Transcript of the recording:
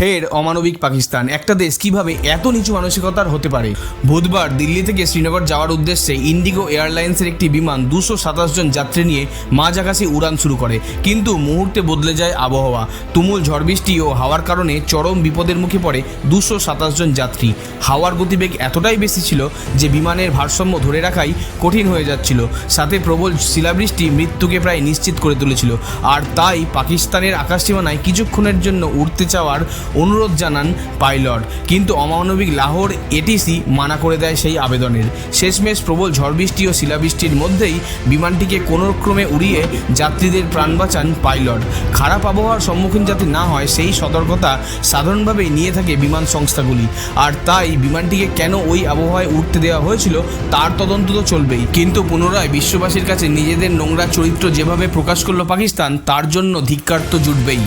ফের অমানবিক পাকিস্তান। একটা দেশ কীভাবে এত নিচু মানসিকতার হতে পারে? বুধবার দিল্লি থেকে শ্রীনগর যাওয়ার উদ্দেশ্যে ইন্ডিগো এয়ারলাইন্সের একটি বিমান দুশো সাতাশ জন যাত্রী নিয়ে মাঝ আকাশে উড়ান শুরু করে। কিন্তু মুহূর্তে বদলে যায় আবহাওয়া। তুমুল ঝড় বৃষ্টি ও হাওয়ার কারণে চরম বিপদের মুখে পড়ে দুশো সাতাশ জন যাত্রী। হাওয়ার গতিবেগ এতটাই বেশি ছিল যে বিমানের ভারসাম্য ধরে রাখাই কঠিন হয়ে যাচ্ছিল। সাথে প্রবল শিলাবৃষ্টি মৃত্যুকে প্রায় নিশ্চিত করে তুলেছিল। আর তাই পাকিস্তানের আকাশসীমানায় কিছুক্ষণের জন্য উঠতে চাওয়ার অনুরোধ জানান পাইলট। কিন্তু অমানবিক লাহোর এটিসি মানা করে দেয় সেই আবেদনের। শেষমেশ প্রবল ঝড় বৃষ্টি ও শিলাবৃষ্টির মধ্যেই বিমানটিকে কোনো ক্রমে উড়িয়ে যাত্রীদের প্রাণ বাঁচান পাইলট। খারাপ আবহাওয়ার সম্মুখীন যাতে না হয়, সেই সতর্কতা সাধারণভাবেই নিয়ে থাকে বিমান সংস্থাগুলি। আর তাই বিমানটিকে কেন ওই আবহাওয়ায় উঠতে দেওয়া হয়েছিল, তার তদন্ত তো চলবেই। কিন্তু পুনরায় বিশ্ববাসীর কাছে নিজেদের নোংরা চরিত্র যেভাবে প্রকাশ করল পাকিস্তান, তার জন্য ধিক্কার তো জুটবেই।